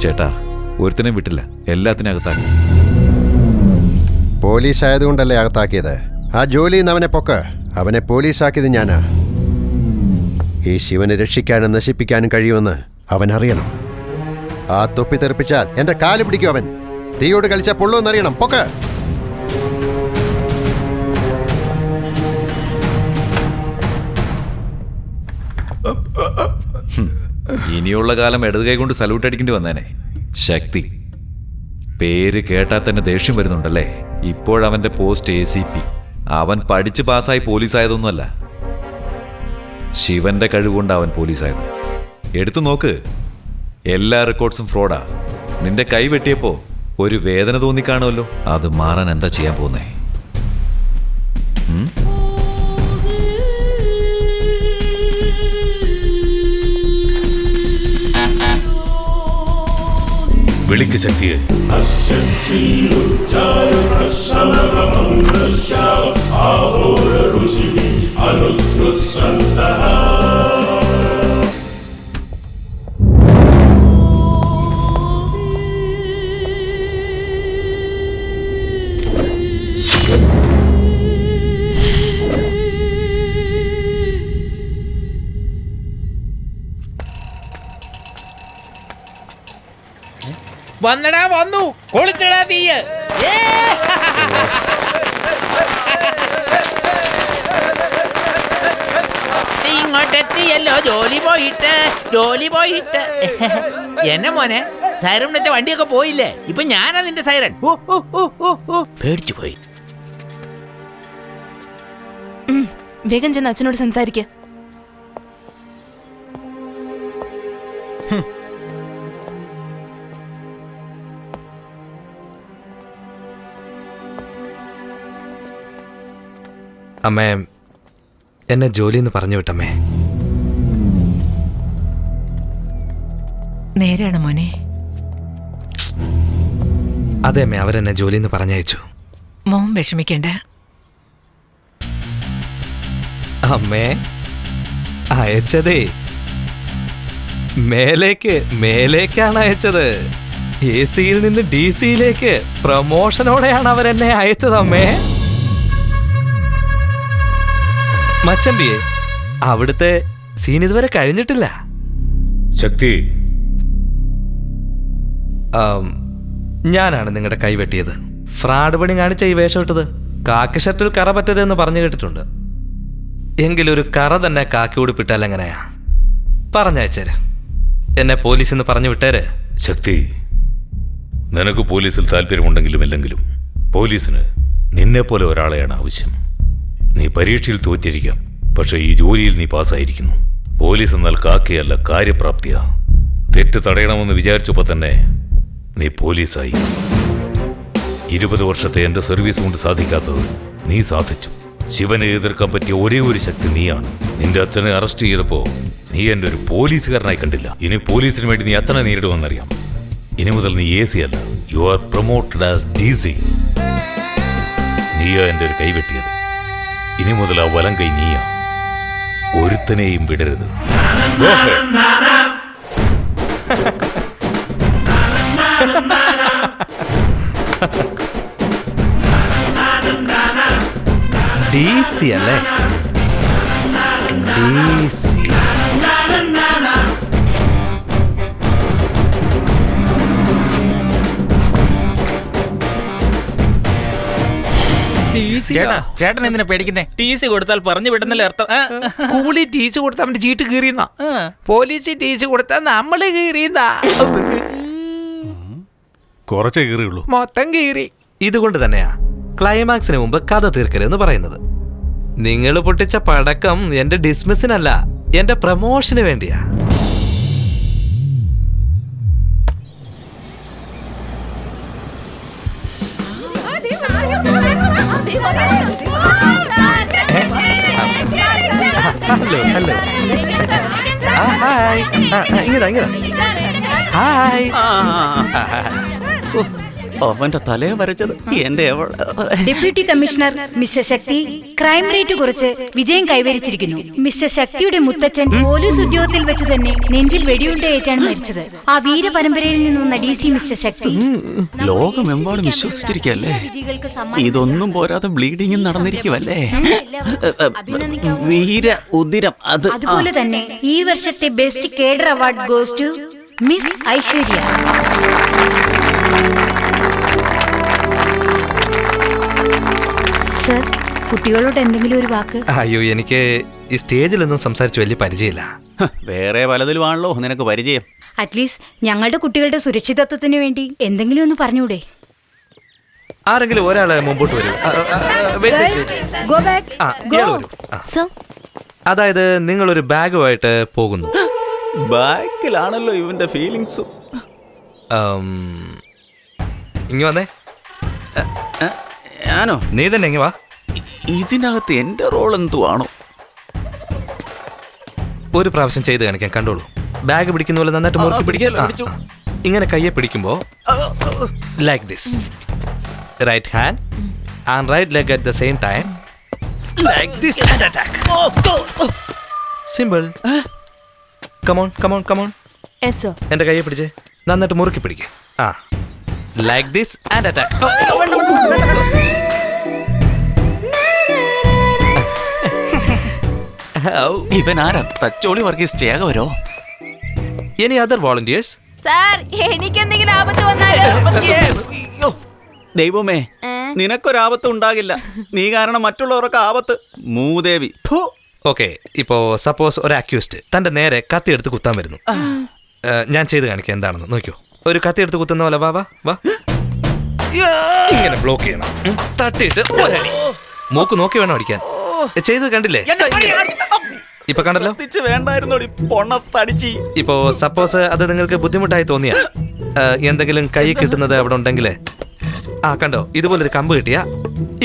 ചേട്ടാ ഒരുത്തനെ വിട്ടില്ല. എല്ലാത്തിനും അകത്താക്കി. പോലീസ് ആയതുകൊണ്ടല്ലേ അകത്താക്കിയത്? ആ നിന്ന് അവനെ പൊക്ക്. അവനെ പോലീസാക്കിയത് ഞാനാ. ഈ ശിവനെ രക്ഷിക്കാനും നശിപ്പിക്കാനും കഴിയുമെന്ന് അവൻ അറിയണം ആ തൊപ്പി തെറിപ്പിച്ചാൽ എന്റെ കാൽ പിടിക്കും അവൻ. തീയോട് കളിച്ച പൊള്ളുമെന്നറിയണം. പൊക്ക്. ഇനിയുള്ള കാലം ഇടത് കൈ കൊണ്ട് സല്യൂട്ട് അടിക്കേണ്ടി വന്നേനെ. ശക്തി. പേര് കേട്ടാൽ തന്നെ ദേഷ്യം വരുന്നുണ്ടല്ലേ? ഇപ്പോഴവന്റെ പോസ്റ്റ് എ സി പി അവൻ പഠിച്ച് പാസ്സായി പോലീസായതൊന്നുമല്ല. ശിവന്റെ കഴിവുകൊണ്ട് അവൻ പോലീസായത്. എടുത്തു നോക്ക്. എല്ലാ റെക്കോർഡ്സും ഫ്രോഡാ നിന്റെ കൈ വെട്ടിയപ്പോ ഒരു വേദന തോന്നിക്കാണുമല്ലോ അത് മാറാൻ എന്താ ചെയ്യാൻ പോകുന്നേ? വിളിക്ക് ശക്തിയെ വന്നടാ വന്നു. കൊളുത്തടാ തീയ്. ഇങ്ങോട്ടെത്തിയല്ലോ ജോലി പോയിട്ട് ജോലി പോയിട്ട്. എന്നെ മോനെ സൈറൺ വെച്ച വണ്ടിയൊക്കെ പോയില്ലേ? ഇപ്പൊ ഞാനാ നിന്റെ സൈറൺ. പേടിച്ചു പോയി. വേഗം ചെന്ന് അച്ഛനോട് സംസാരിക്ക. അമ്മേ എന്നെ ജോലിയെന്ന് പറഞ്ഞു വിട്ടമ്മേ. നേരാണ് മോനെ. അതെ അമ്മേ അവരെന്നെ ജോലിന്ന് പറഞ്ഞയച്ചു. മോൻ വിഷമിക്കണ്ട. അമ്മേ അയച്ചതേ. മേലേക്ക് മേലേക്കാണ് അയച്ചത്. എ സിയിൽ നിന്ന് ഡി സിയിലേക്ക് പ്രമോഷനോടെയാണ് അവരെന്നെ അയച്ചത് അമ്മേ. മച്ചമ്പിയെ അവിടുത്തെ സീൻ ഇതുവരെ കഴിഞ്ഞിട്ടില്ല. ശക്തി. ഞാനാണ് നിങ്ങളുടെ കൈ വെട്ടിയത്. ഫ്രാഡ് പണി കാണിച്ച ഈ വേഷം ഇട്ടത് കാക്കി ഷർട്ടിൽ കറ പറ്റരുതെന്ന് പറഞ്ഞു കേട്ടിട്ടുണ്ട്. എങ്കിലൊരു കറ തന്നെ കാക്കി ഉടുപ്പിട്ടാൽ എങ്ങനെയാ? പറഞ്ഞയച്ചേര്. എന്നെ പോലീസിന്ന് പറഞ്ഞു വിട്ടേര്. ശക്തി നിനക്ക് പോലീസിൽ താല്പര്യമുണ്ടെങ്കിലും ഇല്ലെങ്കിലും പോലീസിന് നിന്നെ പോലെ ഒരാളെയാണ് ആവശ്യം. നീ പരീക്ഷയിൽ തോറ്റിരിക്കാം. പക്ഷെ ഈ ജോലിയിൽ നീ പാസ്സായിരിക്കുന്നു. പോലീസ് എന്നാൽ കാക്കയല്ല കാര്യപ്രാപ്തിയാ. തെറ്റ് തടയണമെന്ന് വിചാരിച്ചപ്പോൾ തന്നെ നീ പോലീസായി. ഇരുപത് വർഷത്തെ എന്റെ സർവീസ് കൊണ്ട് സാധിക്കാത്തത് നീ സാധിച്ചു. ശിവനെ എതിർക്കാൻ പറ്റിയ ഒരേ ഒരു ശക്തി നീയാണ്. നിന്റെ അച്ഛനെ അറസ്റ്റ് ചെയ്തപ്പോ നീ എന്റെ ഒരു പോലീസുകാരനായി കണ്ടില്ല. ഇനി പോലീസിന് വേണ്ടി നീ അച്ഛനെ നേരിടുമെന്നറിയാം. ഇനി മുതൽ നീ എ സി അല്ല. You are promoted as D C നീയാ എന്റെ ഒരു കൈവെട്ടിയത്. ഇനി മുതൽ ആ വലം കൈ നീയാ. ഒരുത്തനെയും വിടരുത്. ഡി സി അല്ലേ? D C. ചേട്ടാ ചേട്ടൻ എന്തിനാ പേടിക്കുന്നേ? ടി സി കൊടുത്താൽ പറഞ്ഞു വിടുന്നല്ലേ അർത്ഥം? സ്കൂളിൽ ടീച്ച് കൊടുത്താൽ അവന്റെ ചീട്ട് കീറിയുന്ന. പോലീസിൽ ടീച്ച് കൊടുത്താൽ നമ്മൾ കീറിയുന്ന. കുറച്ചേ കീറിയുള്ളൂ. മൊത്തം കീറി. ഇതുകൊണ്ട് തന്നെയാ ക്ലൈമാക്സിന് മുമ്പ് കഥ തീർക്കരുതെന്ന് പറയുന്നത്. നിങ്ങൾ പൊട്ടിച്ച പടക്കം എന്റെ ഡിസ്മിസിനല്ല എന്റെ പ്രമോഷന് വേണ്ടിയാ. ഹലോ ഹലോ ആ ഹായ് ഇങ്ങതാ ഇങ്ങതാ ഹായ്. അവന്റെ തലയെ വരച്ചത് എന്റെ deputy commissioner mister Shakti crime rate കുറച്ച് വിജയം കൈവരിച്ചിരിക്കുന്നു. മിസ്റ്റർ ശക്തിയുടെ മുത്തച്ഛൻ പോലീസ് ഉദ്യോഗത്തിൽ വെച്ച് തന്നെ നെഞ്ചിൽ വെടിയുണ്ടയേറ്റാണ് മരിച്ചത്. ആ വീര പരമ്പരയിൽ നിന്ന് വന്ന ഡി സി മിസ്റ്റർ ശക്തി ലോകമെമ്പാടും വിശ്വസിച്ചിരിക്കല്ലേ ഇതൊന്നും പോരാതെ ബ്ലീഡിംഗ് നടന്നിരിക്കുവല്ലേ? നമ്മളെല്ലാവരും വീര ഉദിരം അത് അതുപോലെ തന്നെ ഈ വർഷത്തെ best cadre award goes to miss Aishwarya. Sir കുട്ടികളോട് എന്തെങ്കിലും ഒരു വാക്ക്? അയ്യോ എനിക്ക് ഈ സ്റ്റേജിലൊന്നും സംസാരിച്ച് വലിയ പരിചയമില്ല. വേറെ പലതിലുമാണല്ലോ നിനക്ക് പരിചയം. അറ്റ്ലീസ്റ്റ് ഞങ്ങളുടെ കുട്ടികളുടെ സുരക്ഷിതത്വത്തിന് വേണ്ടി എന്തെങ്കിലും ഒന്ന് പറഞ്ഞൂടെ? ആരെങ്കിലും ഒരാളെ മുമ്പോട്ട് വരൂ. ആ, ആ, ആ, wait, wait, wait. Go back ആ, ഇയാൾ വരൂ. ആ. സർ അതായത് നിങ്ങളൊരു ബാഗുമായിട്ട് പോകുന്നു. ബാഗിലാണല്ലോ ഇവന്റെ ഫീലിങ്സ് ഇങ്ങ് വന്നേ. ഞാനോ? നീ തന്നെ ഇങ്ങ് വാ. ഇതിനകത്ത് എന്റെ റോൾ എന്തുവാണോ? ഒരു പ്രാവശ്യം ചെയ്ത് കാണിക്കാൻ കണ്ടോളൂ. ബാഗ് പിടിക്കുന്ന പോലെ നന്നായിട്ട് മുറുക്കി പിടിച്ചു, ഇങ്ങനെ കയ്യെ പിടിക്കുമ്പോ like this right hand and right leg at the same time like this and attack simple come on come on come on yes sir എന്റെ കയ്യെ പിടിച്ച്. നന്നായിട്ട് മുറുക്കി പിടിക്കുക ആ. ലൈക്ക് ദിസ് ആൻഡ് അറ്റാക്ക് ഇവൻ ആരാ? തച്ചോളി വർഗീസ് ചേകവരോ എനി അതർ വോളണ്ടിയേഴ്സ് സാർ എനിക്ക് എന്തെങ്കിലും ആപത്ത് വന്നാലോ? ദൈവമേ നിനക്കൊരാപത്ത് ഉണ്ടാകില്ല നീ കാരണം മറ്റുള്ളവർക്ക് ആപത്ത്. മൂദേവി. ഓക്കെ ഇപ്പോ സപ്പോസ് ഒരു അക്യൂസ്റ്റ് തന്റെ നേരെ കത്തി എടുത്ത് കുത്താൻ വരുന്നു. ഞാൻ ചെയ്ത് കാണിക്കാം എന്താണെന്ന്. നോക്കിയോ. ഒരു കത്തി എടുത്ത് കുത്തുന്ന പോലെ. വാ വാ വാ. ഇങ്ങനെ ബ്ലോക്ക് ചെയ്യണം. തട്ടിയിട്ട് ഒരടി. മൂക്ക് നോക്കി വേണം അടിക്കാൻ. ചെയ്ത് കണ്ടില്ലേ? ഇപ്പൊ കണ്ടല്ലോ? ഇപ്പോ സപ്പോസ് അത് നിങ്ങൾക്ക് ബുദ്ധിമുട്ടായി തോന്നിയ. എന്തെങ്കിലും കൈ കിട്ടുന്നത് അവിടെ ഉണ്ടെങ്കിൽ ആ കണ്ടോ? ഇതുപോലൊരു കമ്പ് കിട്ടിയാ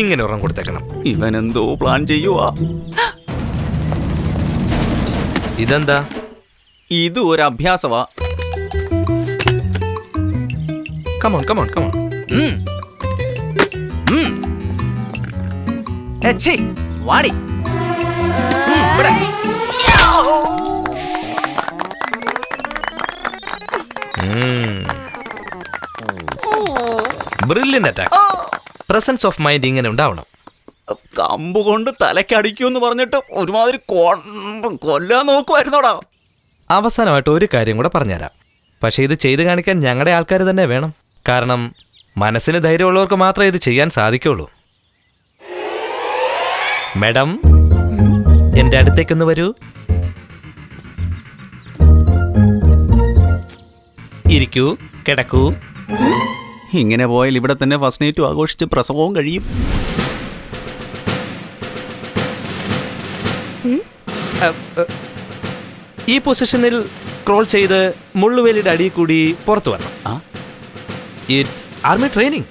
ഇങ്ങനെ ഉറം കൊടുത്തേക്കണം. ഇവൻ എന്തോ പ്ലാൻ ചെയ്യുവാ. ഇതെന്താ? ഇത് ഒരു അഭ്യാസവാ. Come on come on come on എച്ചി, വാടി. Brilliant attack presence of mind ഇങ്ങനെ ഉണ്ടാവണം. കമ്പ് കൊണ്ട് തലക്കടിക്കൂന്ന് പറഞ്ഞിട്ട് ഒരുമാതിരി കൊല്ലാൻ നോക്കുമായിരുന്നോടാ അവസാനമായിട്ട് ഒരു കാര്യം കൂടെ പറഞ്ഞുതരാം. പക്ഷേ ഇത് ചെയ്തു കാണിക്കാൻ ഞങ്ങളുടെ ആൾക്കാർ തന്നെ വേണം. കാരണം മനസ്സിന് ധൈര്യമുള്ളവർക്ക് മാത്രമേ ഇത് ചെയ്യാൻ സാധിക്കുള്ളൂ. മാഡം എന്റെ അടുത്തേക്കൊന്ന് വരൂ. ഇരിക്കൂ കിടക്കൂ. ഇങ്ങനെ പോയാൽ ഇവിടെ തന്നെ ഫസ്റ്റ് നൈറ്റും ആഘോഷിച്ച് പ്രസവവും കഴിയും. ഈ പൊസിഷനിൽ ക്രോൾ ചെയ്ത് മുള്ളുവേലിയുടെ അടിയിൽ കൂടി പുറത്തു വരണം. ആ? ഇറ്റ്സ് ആർമി ട്രെയിനിങ്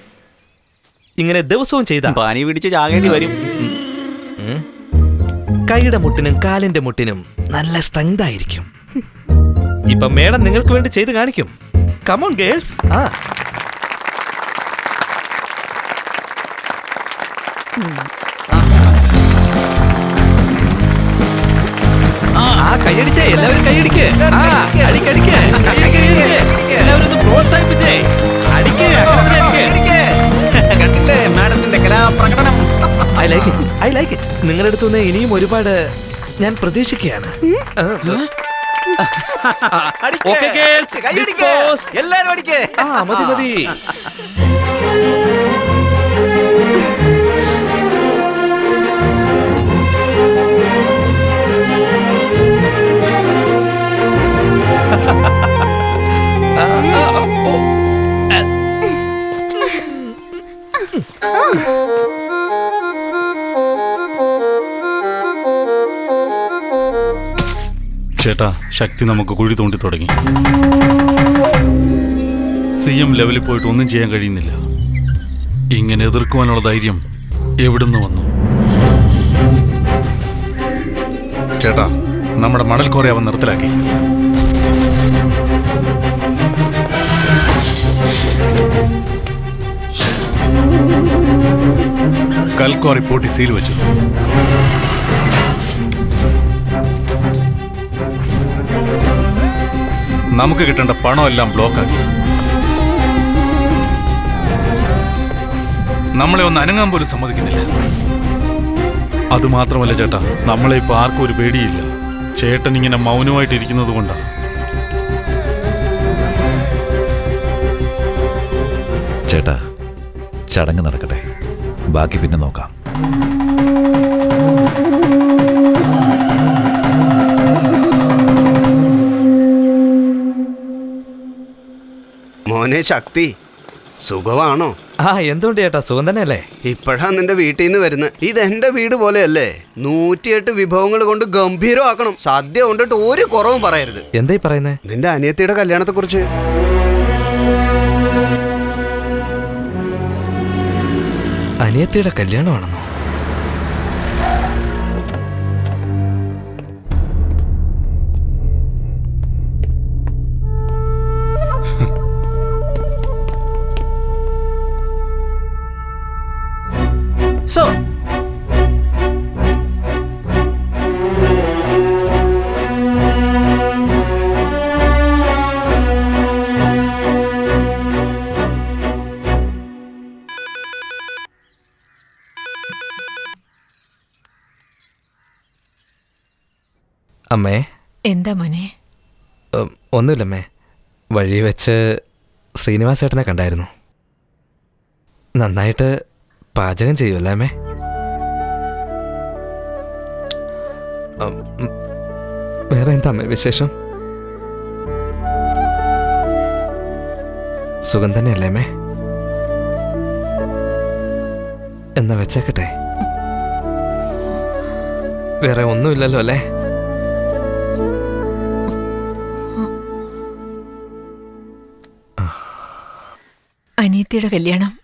ഇങ്ങനെ ദിവസവും ചെയ്ത പാനി പിടിച്ച് ചാകേണ്ടി വരും കൈയുടെ മുട്ടിനും കാലിന്റെ മുട്ടിനും നല്ല സ്ട്രെങ്ത് ആയിരിക്കും ഇപ്പൊ മേഡം നിങ്ങൾക്ക് വേണ്ടി ചെയ്ത് കാണിക്കും കമോൺ ഗേൾസ് ആ ആ കൈയടിച്ചേ എല്ലാവരും കൈയടിക്കേ ആ അടിക്കടിക്ക് എല്ലാവരും ഒന്ന് പ്രോത്സാഹിപ്പിച്ചേ കണ്ടില്ലേ? മാഡത്തിന്റെ കലാപ്രകടനം. I like it I like it നിങ്ങളുടെ അടുത്തുനിന്ന് ഇനിയും ഒരുപാട് ഞാൻ പ്രതീക്ഷിക്കുകയാണ്. ഓക്കെ ഗേൾസ് എല്ലാരും അടിക്കേ. ആ മതി മതി. ചേട്ടാ ശക്തി നമുക്ക് കുഴി തോണ്ടി തുടങ്ങി. സി എം ലെവലിൽ പോയിട്ട് ഒന്നും ചെയ്യാൻ കഴിയുന്നില്ല. ഇങ്ങനെ എതിർക്കുവാനുള്ള ധൈര്യം എവിടുന്ന് വന്നു? ചേട്ടാ നമ്മുടെ മണൽ അവൻ നിർത്തലാക്കി. കൽക്കോറി റിപ്പോർട്ട് സീൽ വെച്ചു. നമുക്ക് കിട്ടേണ്ട പണമെല്ലാം ബ്ലോക്കാക്കി നമ്മളെ ഒന്ന് അനങ്ങാൻ പോലും സമ്മതിക്കുന്നില്ല. അത് മാത്രമല്ല ചേട്ടാ നമ്മളെ ഇപ്പൊ ആർക്കും ഒരു പേടിയില്ല. ചേട്ടൻ ഇങ്ങനെ മൗനമായിട്ട് ഇരിക്കുന്നത് കൊണ്ടാണ് ചേട്ടാ ചടങ്ങ് നടക്കട്ടെ. ബാക്കി പിന്നെ നോക്കാം. മോനെ ശക്തി സുഖമാണോ? ആ എന്തുകൊണ്ട് ചേട്ടാ? സുഖം തന്നെയല്ലേ? ഇപ്പോഴാ നിന്റെ വീട്ടിൽ നിന്ന് വരുന്നത് ഇത് എന്റെ വീട് പോലെയല്ലേ? നൂറ്റിയെട്ട് വിഭവങ്ങൾ കൊണ്ട് ഗംഭീരമാക്കണം. സദ്യ കൊണ്ടിട്ട് ഒരു കുറവും പറയരുത്. എന്തായി പറയുന്നത് നിന്റെ അനിയത്തിയുടെ കല്യാണത്തെ കുറിച്ച് അനിയത്തിയുടെ കല്യാണമാണെന്നോ? അമ്മേ. എന്താ മോനെ? ഒന്നുമില്ലമ്മേ വഴി വെച്ച് ശ്രീനിവാസ് ചേട്ടനെ കണ്ടായിരുന്നു. നന്നായിട്ട് പാചകം ചെയ്യുമല്ലേ അമ്മേ? വേറെ എന്താ അമ്മേ വിശേഷം? സുഖം തന്നെയല്ലേ അമ്മേ? എന്നാ വെച്ചേക്കട്ടെ. വേറെ ഒന്നുമില്ലല്ലോ അല്ലേ? അനിയത്തിയുടെ കല്യാണം.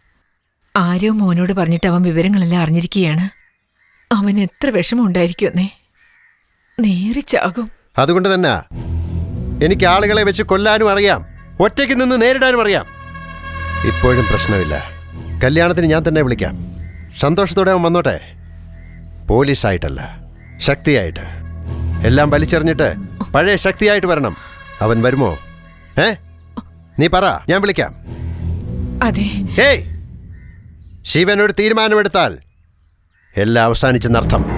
ആരോ മോനോട് പറഞ്ഞിട്ട് അവൻ വിവരങ്ങളെല്ലാം അറിഞ്ഞിരിക്കുകയാണ്. അവൻ എത്ര വിഷമം ഉണ്ടായിരിക്കുമെന്നേ നേരിച്ചാകും അതുകൊണ്ട് തന്നെ എനിക്ക് ആളുകളെ വെച്ച് കൊല്ലാനും അറിയാം. ഒറ്റയ്ക്ക് നിന്ന് നേരിടാനും അറിയാം. ഇപ്പോഴും പ്രശ്നമില്ല. കല്യാണത്തിന് ഞാൻ തന്നെ വിളിക്കാം. സന്തോഷത്തോടെ അവൻ വന്നോട്ടെ. പോലീസായിട്ടല്ല ശക്തിയായിട്ട്. എല്ലാം വലിച്ചെറിഞ്ഞിട്ട് പഴയ ശക്തിയായിട്ട് വരണം. അവൻ വരുമോ? ഏ? നീ പറ ഞാൻ വിളിക്കാം. അതെ. ശിവൻ ഒരു തീരുമാനമെടുത്താൽ എല്ലാം അവസാനിച്ചെന്നർത്ഥം.